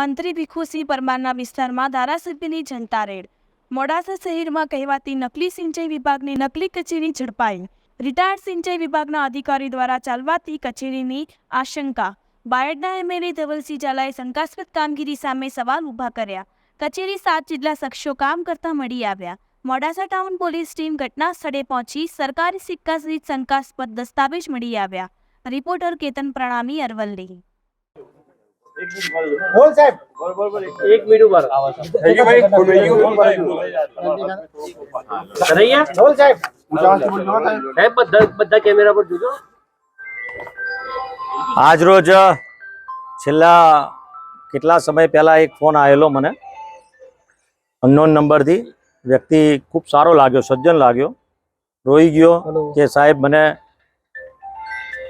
મંત્રી ભીખુસિંહ પરમારના વિસ્તારમાં ધારાસભ્યની જનતા રેડ. મોડાસા શહેરમાં કહેવાતી નકલી સિંચાઈ વિભાગની નકલી કચેરી ઝડપાઈ. રિટાયર્ડ સિંચાઈ વિભાગના અધિકારી દ્વારા ચાલવાતી કચેરીની આશંકા. બાયડના એમએલએ ધવલસિંહ ઝાલાએ શંકાસ્પદ કામગીરી સામે સવાલ ઊભા કર્યા. કચેરી સાત જેટલા શખ્સો કામ કરતા મળી આવ્યા. મોડાસા ટાઉન પોલીસ ટીમ ઘટના સ્થળે પહોંચી સરકારી સિક્કા સહિત શંકાસ્પદ દસ્તાવેજ મળી આવ્યા. રિપોર્ટર કેતન પ્રણામી અરવલ્લી. બોલ સાહેબ. એક મિનિટ ઊભા રહો. બોલ સાહેબ. સાહેબ બધા બધા કેમેરા પર જોજો. આજ રોજ છેલ્લા કેટલા સમય પહેલા એક ફોન આવેલો મને. અનનોન નંબરથી. વ્યક્તિ ખૂબ સારો લાગ્યો સજ્જન લાગ્યો. રોઈ ગયો કે સાહેબ મને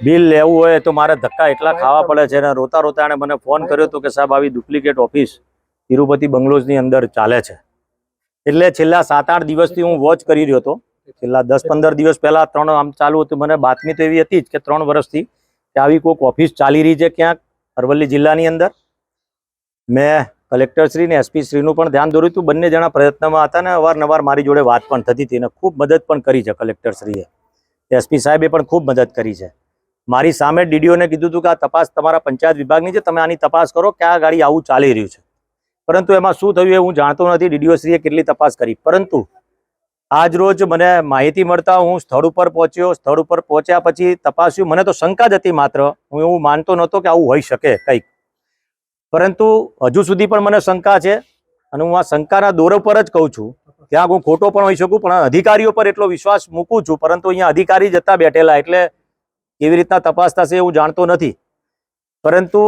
બિલ લેવું હોય તો મારે ધક્કા એટલા ખાવા પડે છે. અને રોતા રોતા એણે મને ફોન કર્યો હતો કે સાહેબ આવી ડુપ્લિકેટ ઓફિસ તિરુપતિ બંગલોઝની અંદર ચાલે છે. એટલે છેલ્લા સાત આઠ દિવસથી હું વોચ કરી રહ્યો હતો. છેલ્લા દસ પંદર દિવસ પહેલા ત્રણ આમ ચાલુ હતું. મને બાતમી તો એવી હતી જ કે ત્રણ વર્ષથી કે આવી કોઈક ઓફિસ ચાલી રહી છે ક્યાંક અરવલ્લી જિલ્લાની અંદર. મેં કલેક્ટરશ્રી ને એસપી શ્રીનું પણ ધ્યાન દોર્યું હતું. બંને જણા પ્રયત્નમાં હતા ને અવારનવાર મારી જોડે વાત પણ થતી હતી અને ખૂબ મદદ પણ કરી છે કલેક્ટરશ્રીએ. એસપી સાહેબે પણ ખૂબ મદદ કરી છે. મારી સામે ડીડીઓને કીધું હતું કે આ તપાસ તમારા પંચાયત વિભાગની છે, તમે આની તપાસ કરો કે આ ગાડી આવું ચાલી રહ્યું છે. પરંતુ એમાં શું થયું એ હું જાણતો નથી, ડીડીઓશ્રીએ કેટલી તપાસ કરી. પરંતુ આજ રોજ મને માહિતી મળતા હું સ્થળ ઉપર પહોંચ્યો, સ્થળ ઉપર પહોંચ્યા પછી તપાસ્યું. મને તો શંકા જ હતી માત્ર. હું એવું માનતો નહોતો કે આવું હોઈ શકે કંઈક. પરંતુ હજુ સુધી પણ મને શંકા છે અને હું આ શંકાના દોર પર જ કહું છું. ત્યાં હું ખોટો પણ હોઈ શકું, પણ અધિકારીઓ પર એટલો વિશ્વાસ મૂકું છું. પરંતુ અહીંયા અધિકારી જતા બેઠેલા એટલે કેવી રીતના તપાસ થશે એવું જાણતો નથી. પરંતુ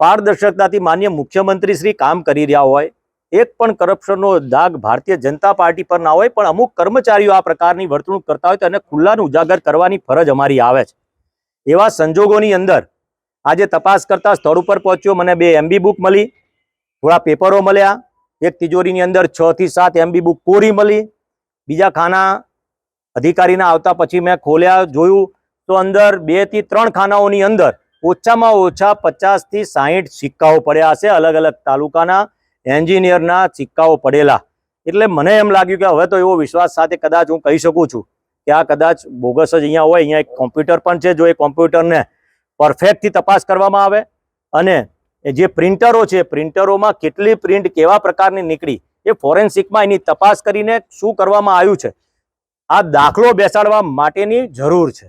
પારદર્શકતાથી માન્ય મુખ્યમંત્રી શ્રી કામ કરી રહ્યા હોય, એક પણ કરપ્શનનો દાગ ભારતીય જનતા પાર્ટી પર ના હોય, પણ અમુક કર્મચારીઓ આ પ્રકારની વર્તણૂક કરતા હોય તો એને ખુલ્લાનું ઉજાગર કરવાની ફરજ અમારી આવે છે. એવા સંજોગોની અંદર આજે તપાસ કરતા સ્થળ ઉપર પહોંચ્યો, મને બે એમબી બુક મળી, થોડા પેપરો મળ્યા. એક તિજોરીની અંદર છ થી સાત એમબી બુક કોરી મળી. બીજા ખાના અધિકારીના આવતા પછી મેં ખોલ્યા, જોયું તો અંદર બેથી ત્રણ ખાનાઓની અંદર ઓછામાં ઓછા પચાસથી સાહીઠ સિક્કાઓ પડ્યા હશે. અલગ અલગ તાલુકાના એન્જિનિયરના સિક્કાઓ પડેલા. એટલે મને એમ લાગ્યું કે હવે તો એવો વિશ્વાસ સાથે કદાચ હું કહી શકું છું કે આ કદાચ બોગસ જ અહીંયા હોય. અહીંયા એક કોમ્પ્યુટર પણ છે જો એ કોમ્પ્યુટરને પરફેક્ટથી તપાસ કરવામાં આવે. અને જે પ્રિન્ટરો છે, પ્રિન્ટરોમાં કેટલી પ્રિન્ટ કેવા પ્રકારની નીકળી, એ ફોરેન્સિકમાં એની તપાસ કરીને શું કરવામાં આવ્યું છે, આ દાખલો બેસાડવા માટેની જરૂર છે.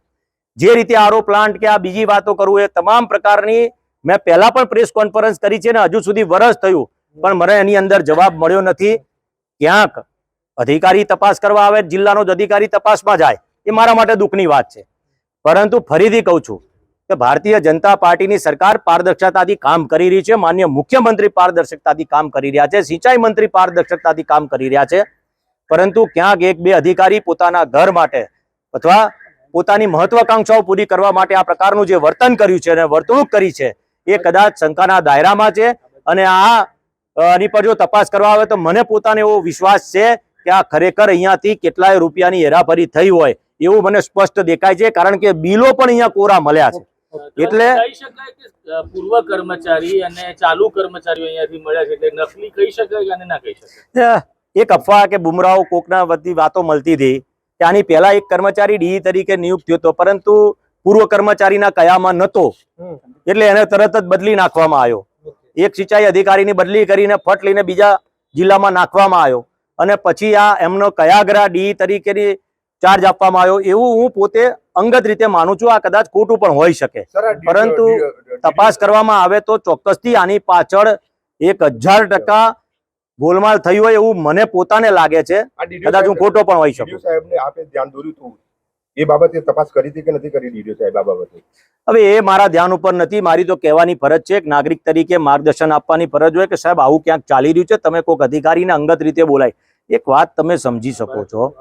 જે રીતે આરો પ્લાન્ટ કે આ બીજી વાતો કરું એ તમામ પ્રકારની મેં પહેલા પણ પ્રેસ કોન્ફરન્સ કરી છે ને હજુ સુધી વરસ થયું, પણ મને એની અંદર જવાબ મળ્યો નથી. ક્યાંક અધિકારી તપાસ કરવા આવે, જિલ્લાનો જ અધિકારી તપાસમાં જાય, એ મારા માટે દુઃખની વાત છે. પરંતુ ફરીથી કહું છું કે ભારતીય જનતા પાર્ટીની સરકાર પારદર્શકતાથી કામ કરી રહી છે, માન્ય મુખ્યમંત્રી પારદર્શકતાથી કામ કરી રહ્યા છે, સિંચાઈ મંત્રી પારદર્શકતાથી કામ કરી રહ્યા છે. પરંતુ ક્યાંક એક બે અધિકારી પોતાના ઘર માટે અથવા પોતાની મહત્વાકાંક્ષાઓ પૂરી કરવા માટે આ પ્રકારનું જે વર્તન કર્યું છે અને વર્તણૂક કરી છે એ કદાચ શંકાના દાયરામાં છે. અને આ આની પર જો તપાસ કરવા આવે તો મને પોતાને એવો વિશ્વાસ છે કે આ ખરેખર અહીંયાથી કેટલાય રૂપિયાની હેરાફરી થઈ હોય એવું મને સ્પષ્ટ દેખાય છે કારણ કે બિલો પણ અહીંયા કોરા મળ્યા છે. એટલે કહી શકાય કે અ, પૂર્વ કર્મચારી અને ચાલુ કર્મચારીઓ અહીંયાથી મળ્યા છે એટલે નકલી કહી શકાય કે ના કહી શકાય? એક અફવા કે બુમરાઓ કોકના બધી વાતો મળતી હતી. આની પહેલા એક કર્મચારી ડી તરીકે નિયુક્ત થયો હતો પરંતુ પૂર્વ કર્મચારીના કયામાં નહોતો. એટલે એને તરત જ બદલી નાખવામાં આવ્યો. એક સિંચાઈ અધિકારીની બદલી કરીને ફટ લઈને બીજા જિલ્લામાં નાખવામાં આવ્યો. અને પછી આ એમનો કયાગ્રા ડી તરીકેની ચાર્જ આપવામાં આવ્યો. એવું હું પોતે અંગત રીતે માનું છું આ કદાચ ખોટું પણ હોઈ શકે. પરંતુ તપાસ કરવામાં આવે તો ચોક્કસથી આની પાછળ એક હજાર ટકા ગોલમાલ થયું હોય એવું મને પોતાને લાગે છે. કદાચ હું ખોટો પણ હોઈ શકું. સાહેબને આપે ધ્યાન દોર્યું હતું એ બાબતે તપાસ કરી હતી કે નથી કરી ડીડીઓ સાહેબ આ બાબતે? હવે એ મારા ધ્યાન ઉપર નથી. મારી તો કહેવાની ફરજ છે. એક નાગરિક તરીકે માર્ગદર્શન આપવાની ફરજ હોય કે સાહેબ આવું ક્યાંક ચાલી રહ્યું છે તમે કોઈક અધિકારીને અંગત રીતે બોલાય. એક વાત તમે સમજી શકો છો.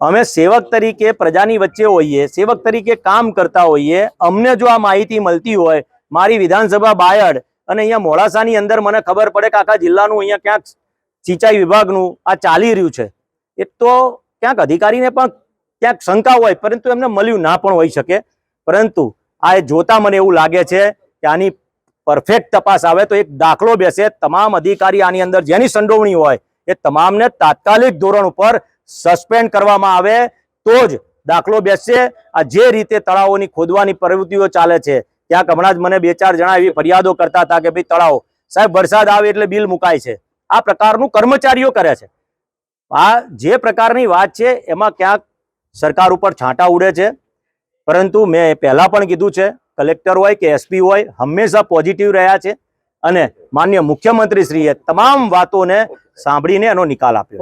અમે સેવક તરીકે પ્રજાની વચ્ચે હોઈએ સેવક તરીકે કામ કરતા હોઈએ. અમને જો આ માહિતી મળતી હોય મારી વિધાનસભા બાયડ અને અહીંયા મોડાસાની અંદર મને ખબર પડે કે આખા જિલ્લાનું અહીંયા ક્યાંક સિંચાઈ વિભાગનું આ ચાલી રહ્યું છે. એ તો ક્યાંક અધિકારીને પણ ક્યાંક શંકા હોય, પરંતુ એમને મળ્યું ના પણ હોઈ શકે. પરંતુ આ જોતા મને એવું લાગે છે કે આની પરફેક્ટ તપાસ આવે તો એક દાખલો બેસે. તમામ અધિકારી આની અંદર જેની સંડોવણી હોય એ તમામને તાત્કાલિક ધોરણ ઉપર સસ્પેન્ડ કરવામાં આવે તો જ દાખલો બેસશે. આ જે રીતે તળાવોની ખોદવાની પ્રવૃત્તિઓ ચાલે છે ક્યાંક હમણાં જ મને બે ચાર જણા એવી ફરિયાદો કરતા હતા કે ભાઈ તળાવ. સાહેબ, વરસાદ આવે એટલે બિલ મુકાય છે. આ પ્રકારનું કર્મચારીઓ કરે છે. આ જે પ્રકારની વાત છે, એમાં ક્યાંક સરકાર ઉપર છાંટા ઉડે છે. પરંતુ મેં પહેલા પણ કીધું છે, કલેક્ટર હોય કે એસપી હોય, હંમેશા પોઝિટિવ રહ્યા છે. અને માન્ય મુખ્યમંત્રીશ્રીએ તમામ વાતોને સાંભળીને એનો નિકાલ આપ્યો